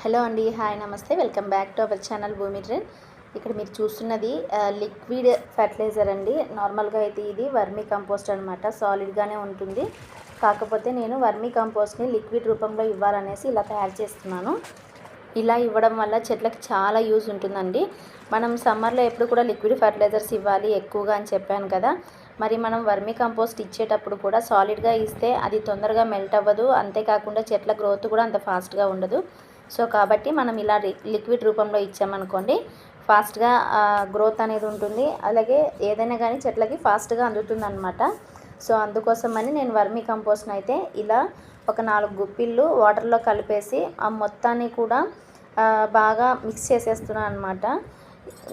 Hello అండి hi namaste. Welcome back to our channel Bhumi trend. ఇక్కడ మీరు చూస్తున్నది లిక్విడ్ ఫర్టిలైజర్ అండి. నార్మల్గా అయితే ఇది వర్మీ కంపోస్ట్ అనమాట సాలిడ్గానే ఉంటుంది. కాకపోతే నేను వర్మీ కంపోస్ట్ని లిక్విడ్ రూపంలో ఇవ్వాలనేసి ఇలా తయారు చేస్తున్నాను. ఇలా ఇవ్వడం వల్ల చెట్లకు చాలా యూజ్ ఉంటుందండి. మనం సమ్మర్లో ఎప్పుడు కూడా లిక్విడ్ ఫర్టిలైజర్స్ ఇవ్వాలి ఎక్కువగా అని చెప్పాను కదా. మరి మనం వర్మీ కంపోస్ట్ ఇచ్చేటప్పుడు కూడా సాలిడ్గా ఇస్తే అది తొందరగా మెల్ట్ అవ్వదు. అంతేకాకుండా చెట్ల గ్రోత్ కూడా అంత ఫాస్ట్గా ఉండదు. సో కాబట్టి మనం ఇలా లిక్విడ్ రూపంలో ఇచ్చామనుకోండి ఫాస్ట్గా గ్రోత్ అనేది ఉంటుంది. అలాగే ఏదైనా కానీ చెట్లకి ఫాస్ట్గా అందుతుంది అనమాట సో అందుకోసమని నేను వర్మీ కంపోస్ట్ని అయితే ఇలా ఒక నాలుగు గుప్పిళ్ళు వాటర్లో కలిపేసి ఆ మొత్తాన్ని కూడా బాగా మిక్స్ చేసేస్తున్నాను అనమాట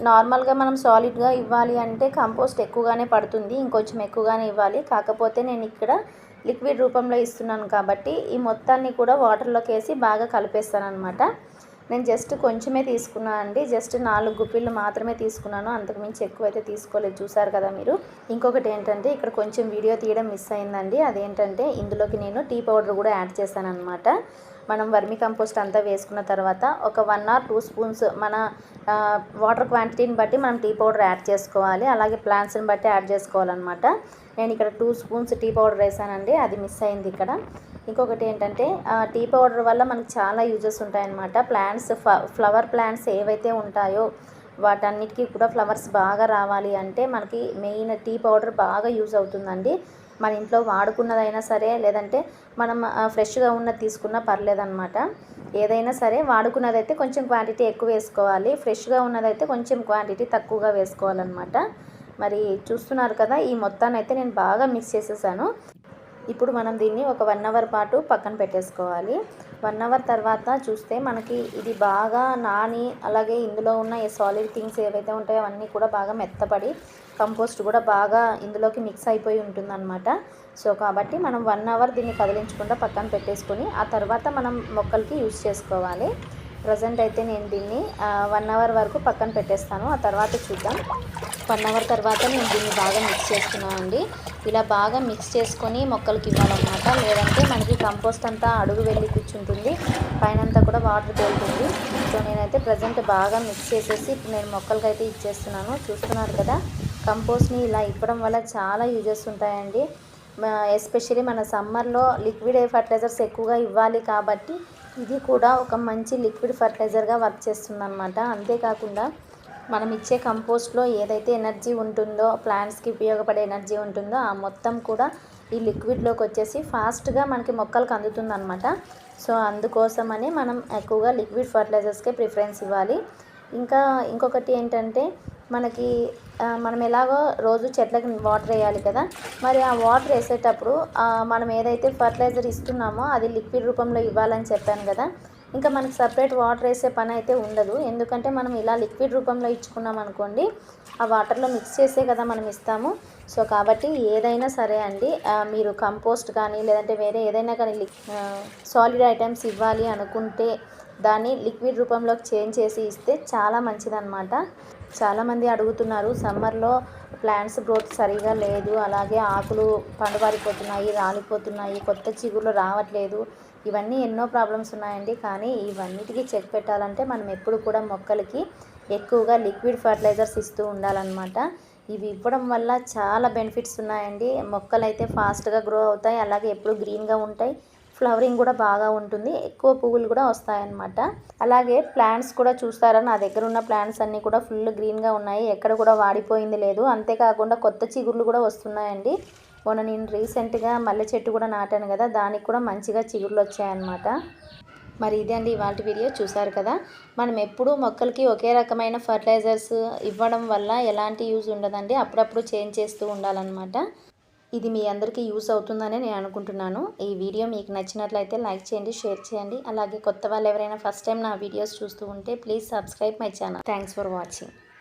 నార్మల్గా మనం సాలిడ్గా ఇవ్వాలి అంటే కంపోస్ట్ ఎక్కువగానే పడుతుంది ఇంకొంచెం ఎక్కువగానే ఇవ్వాలి. కాకపోతే నేను ఇక్కడ లిక్విడ్ రూపంలో ఇస్తున్నాను కాబట్టి ఈ మొత్తాన్ని కూడా వాటర్లోకి వేసి బాగా కలిపేస్తాను అనమాట నేను జస్ట్ కొంచెమే తీసుకున్నాను అండి. జస్ట్ నాలుగు గుప్పిళ్ళు మాత్రమే తీసుకున్నాను. అంతకుమించి ఎక్కువ అయితే తీసుకోలేదు. చూసారు కదా మీరు? ఇంకొకటి ఏంటంటే ఇక్కడ కొంచెం వీడియో తీయడం మిస్ అయిందండి. అదేంటంటే ఇందులోకి నేను టీ పౌడర్ కూడా యాడ్ చేశాను అనమాట మనం వర్మి కంపోస్ట్ అంతా వేసుకున్న తర్వాత ఒక వన్ ఆర్ టూ స్పూన్స్ మన వాటర్ క్వాంటిటీని బట్టి మనం టీ పౌడర్ యాడ్ చేసుకోవాలి. అలాగే ప్లాంట్స్ని బట్టి యాడ్ చేసుకోవాలన్నమాట. నేను ఇక్కడ టూ స్పూన్స్ టీ పౌడర్ వేసానండి అది మిస్ అయింది ఇక్కడ. ఇంకొకటి ఏంటంటే టీ పౌడర్ వల్ల మనకు చాలా యూజెస్ ఉంటాయన్నమాట. ప్లాంట్స్ ఫ్లవర్ ప్లాంట్స్ ఏవైతే ఉంటాయో వాటన్నిటికీ కూడా ఫ్లవర్స్ బాగా రావాలి అంటే మనకి మెయిన్ టీ పౌడర్ బాగా యూజ్ అవుతుందండి. మన ఇంట్లో వాడుకున్నదైనా సరే లేదంటే మనం ఫ్రెష్గా ఉన్నది తీసుకున్నా పర్లేదన్నమాట. ఏదైనా సరే వాడుకున్నదైతే కొంచెం క్వాంటిటీ ఎక్కువ వేసుకోవాలి. ఫ్రెష్గా ఉన్నదైతే కొంచెం క్వాంటిటీ తక్కువగా వేసుకోవాలన్నమాట. మరి చూస్తున్నారు కదా ఈ మొత్తాన్ని అయితే నేను బాగా మిక్స్ చేసేసాను. ఇప్పుడు మనం దీన్ని ఒక వన్ అవర్ పాటు పక్కన పెట్టేసుకోవాలి. వన్ అవర్ తర్వాత చూస్తే మనకి ఇది బాగా నాని అలాగే ఇందులో ఉన్న ఏ సాలిడ్ థింగ్స్ ఏవైతే ఉంటాయో అవన్నీ కూడా బాగా మెత్తపడి కంపోస్ట్ కూడా బాగా ఇందులోకి మిక్స్ అయిపోయి ఉంటుందన్నమాట. సో కాబట్టి మనం వన్ అవర్ దీన్ని కదిలించకుండా పక్కన పెట్టేసుకొని ఆ తర్వాత మనం మొక్కలకి యూస్ చేసుకోవాలి. ప్రజెంట్ అయితే నేను దీన్ని వన్ అవర్ వరకు పక్కన పెట్టేస్తాను. ఆ తర్వాత చూద్దాం. వన్ అవర్ తర్వాత నేను దీన్ని బాగా మిక్స్ చేస్తున్నాను అండి ఇలా బాగా మిక్స్ చేసుకొని మొక్కలకి ఇవ్వాలన్నమాట. లేదంటే మనకి కంపోస్ట్ అంతా అడుగు వెళ్ళి కూర్చుంటుంది. పైనంతా కూడా వాటర్ తేలుతుంది. సో నేనైతే ప్రజెంట్ బాగా మిక్స్ చేసేసి నేను మొక్కలకి అయితే ఇచ్చేస్తున్నాను. చూస్తున్నారు కదా కంపోస్ట్ని ఇలా ఇవ్వడం వల్ల చాలా యూజెస్ ఉంటాయండి. ఎస్పెషలీ మన సమ్మర్లో లిక్విడ్ ఫర్టిలైజర్స్ ఎక్కువగా ఇవ్వాలి కాబట్టి ఇది కూడా ఒక మంచి లిక్విడ్ ఫర్టిలైజర్గా వర్క్ చేస్తుందన్నమాట. అంతేకాకుండా మనం ఇచ్చే కంపోస్ట్లో ఏదైతే ఎనర్జీ ఉంటుందో ప్లాంట్స్కి ఉపయోగపడే ఎనర్జీ ఉంటుందో ఆ మొత్తం కూడా ఈ లిక్విడ్లోకి వచ్చేసి ఫాస్ట్గా మనకి మొక్కలకు అందుతుందన్నమాట. సో అందుకోసమని మనం ఎక్కువగా లిక్విడ్ ఫర్టిలైజర్స్కే ప్రిఫరెన్స్ ఇవ్వాలి. ఇంకా ఇంకొకటి ఏంటంటే మనకి మనం ఎలాగో రోజు చెట్లకి వాటర్ వేయాలి కదా. మరి ఆ వాటర్ వేసేటప్పుడు మనం ఏదైతే ఫర్టిలైజర్ ఇస్తున్నామో అది లిక్విడ్ రూపంలో ఇవ్వాలని చెప్పాను కదా. ఇంకా మనకి సపరేట్ వాటర్ వేసే పని అయితే ఉండదు. ఎందుకంటే మనం ఇలా లిక్విడ్ రూపంలో ఇచ్చుకున్నాం అనుకోండి ఆ వాటర్లో మిక్స్ చేసే కదా మనం ఇస్తాము. సో కాబట్టి ఏదైనా సరే అండి మీరు కంపోస్ట్ కానీ లేదంటే వేరే ఏదైనా కానీ సాలిడ్ ఐటమ్స్ ఇవ్వాలి అనుకుంటే దాన్ని లిక్విడ్ రూపంలోకి చేంజ్ చేసి ఇస్తే చాలా మంచిదన్నమాట. చాలామంది అడుగుతున్నారు సమ్మర్లో ప్లాంట్స్ గ్రోత్ సరిగా లేదు అలాగే ఆకులు పండుబారిపోతున్నాయి రాలిపోతున్నాయి కొత్త చిగుర్లు రావట్లేదు. ఇవన్నీ ఎన్నో ప్రాబ్లమ్స్ ఉన్నాయండి. కానీ ఇవన్నిటికీ చెక్ పెట్టాలంటే మనం ఎప్పుడు కూడా మొక్కలకి ఎక్కువగా లిక్విడ్ ఫర్టిలైజర్స్ ఇస్తూ ఉండాలన్నమాట. ఇవి ఇవ్వడం వల్ల చాలా బెనిఫిట్స్ ఉన్నాయండి. మొక్కలు అయితే ఫాస్ట్గా గ్రో అవుతాయి అలాగే ఎప్పుడు గ్రీన్గా ఉంటాయి. ఫ్లవరింగ్ కూడా బాగా ఉంటుంది. ఎక్కువ పువ్వులు కూడా వస్తాయన్నమాట. అలాగే ప్లాంట్స్ కూడా చూస్తారా? నా దగ్గర ఉన్న ప్లాంట్స్ అన్నీ కూడా ఫుల్ గ్రీన్గా ఉన్నాయి. ఎక్కడ కూడా వాడిపోయింది లేదు. అంతేకాకుండా కొత్త చిగుర్లు కూడా వస్తున్నాయండి. మొన్న నేను రీసెంట్గా మల్లె చెట్టు కూడా నాటాను కదా దానికి కూడా మంచిగా చిగుర్లు వచ్చాయన్నమాట. మరి ఇదే అండి ఇవాళ వీడియో. చూసారు కదా? మనం ఎప్పుడూ మొక్కలకి ఒకే రకమైన ఫర్టిలైజర్స్ ఇవ్వడం వల్ల ఎలాంటి యూజ్ ఉండదండి. అప్పుడప్పుడు చేంజ్ చేస్తూ ఉండాలన్నమాట. ఇది మీ అందరికీ యూస్ అవుతుందని నేను అనుకుంటున్నాను. ఈ వీడియో మీకు నచ్చినట్లయితే లైక్ చేయండి షేర్ చేయండి. అలాగే కొత్త వాళ్ళు ఎవరైనా ఫస్ట్ టైం నా వీడియోస్ చూస్తూ ఉంటే please subscribe my channel. Thanks for watching.